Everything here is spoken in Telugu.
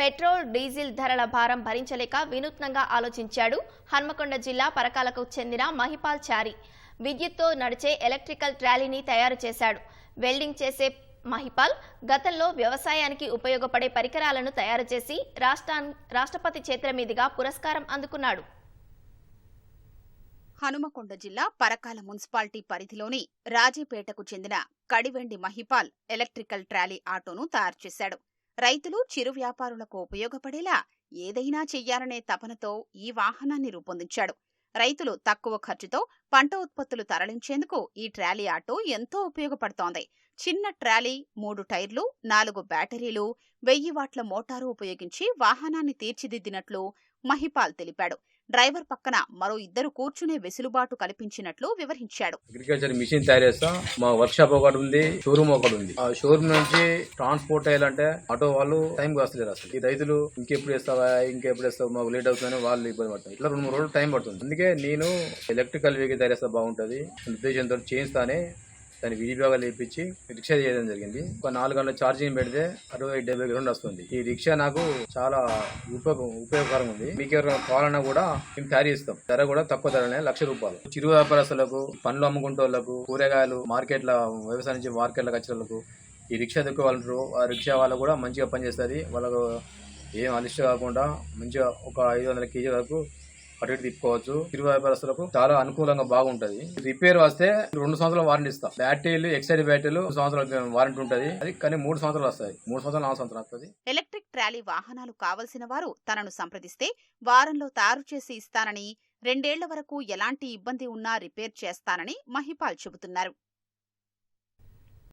పెట్రోల్ డీజిల్ ధరల భారం భరించలేక వినూత్నంగా ఆలోచించాడు హన్మకొండ జిల్లా పరకాలకు చెందిన మహిపాల్ చారి. విద్యుత్తో నడిచే ఎలక్ట్రికల్ ట్రాలీని తయారు చేశాడు. వెల్డింగ్ చేసే మహిపాల్ గతంలో వ్యవసాయానికి ఉపయోగపడే పరికరాలను తయారు చేసి రాష్ట్రా రాష్ట్రపతి చేతుల మీదుగా పురస్కారం అందుకున్నాడు. హనుమకొండ జిల్లా పరకాల మున్సిపాలిటీ పరిధిలోని రాజీపేటకు చెందిన కడివెండి మహిపాల్ ఎలక్ట్రికల్ ట్రాలీ ఆటోను తయారు చేశాడు. రైతులు చిరు వ్యాపారులకు ఉపయోగపడేలా ఏదైనా చెయ్యాలనే తపనతో ఈ వాహనాన్ని రూపొందించాడు. రైతులు తక్కువ ఖర్చుతో పంట ఉత్పత్తులు తరలించేందుకు ఈ ట్రాలీ ఆటో ఎంతో ఉపయోగపడుతోంది. చిన్న ట్రాలీ మూడు టైర్లు నాలుగు బ్యాటరీలు వెయ్యి వాట్ల మోటారు ఉపయోగించి వాహనాన్ని తీర్చిదిద్దినట్లు మహిపాల్ తెలిపాడు. డ్రైవర్ పక్కన మరో ఇద్దరు కూర్చునే వెసులుబాటు కల్పించినట్లు వివరించాడు. అగ్రికల్చర్ మిషన్ తయారు చేస్తాం. మా వర్క్ షాప్ ఒకటి ఉంది షోరూమ్ ఒకటి ఉంది. ఆ షోరూమ్ నుంచి ట్రాన్స్పోర్ట్ అయ్యాలంటే ఆటో వాళ్ళు టైం వస్తలేరు అసలు. ఈ రైతులు ఇంకెప్పుడు వేస్తావా ఇంకెప్పుడు వేస్తావు మాకు లేట్ అవుతుందని వాళ్ళు ఇబ్బంది పడతారు. ఇట్లా రెండు మూడు రోజులు టైం పడుతుంది. అందుకే నేను ఎలక్ట్రికల్ వెహికల్ తయారు చేస్తే బాగుంటుంది. ఉద్దేశంతో చేయిస్తానే దాన్ని వినియోగాలు వేయించి రిక్షా చేయడం జరిగింది. ఒక నాలుగు గంటల ఛార్జింగ్ పెడితే అరవై డెబ్బై రెండు వస్తుంది ఈ రిక్షా నాకు చాలా ఉపయోగ ఉపయోగకరం ఉంది. మీకు ఎవరైనా కావాలన్నా కూడా మేము తయారు చేస్తాం. ధర కూడా తక్కువ ధరనే లక్ష రూపాయలు. చిరు వ్యాపారస్తులకు పండ్లు అమ్ముకుంటోళ్ళకు వాళ్ళకు కూరగాయలు మార్కెట్ల వ్యవసాయం నుంచి మార్కెట్లకు వచ్చే ఈ రిక్షా దొక్కే వాళ్ళు ఆ రిక్షా వాళ్ళు కూడా మంచిగా పనిచేస్తుంది వాళ్ళకు ఏం అలిష్ట కాకుండా మంచిగా ఒక ఐదు వందల కేజీ వరకు అటు ఇటు తిప్పుకోవచ్చు. చిరు వ్యాపారస్తులకు చాలా అనుకూలంగా బాగుంటది. రిపేర్ వస్తే రెండు సంవత్సరాలు వారంటీ ఇస్తాం. బ్యాటరీలు ఎక్సైడ్ బ్యాటరీలు సంవత్సరాల వారంటీ ఉంటది. అది కానీ మూడు సంవత్సరాలు వస్తాయి. మూడు సంవత్సరాలు నాలుగు సంవత్సరాలు వస్తుంది. ఎలక్ట్రిక్ ట్రాలీ వాహనాలు కావలసిన వారు తనను సంప్రదిస్తే వారంలో తయారు చేసి ఇస్తానని రెండేళ్ళ వరకు ఎలాంటి ఇబ్బంది ఉన్నా రిపేర్ చేస్తానని మహిపాల్ చెబుతున్నారు.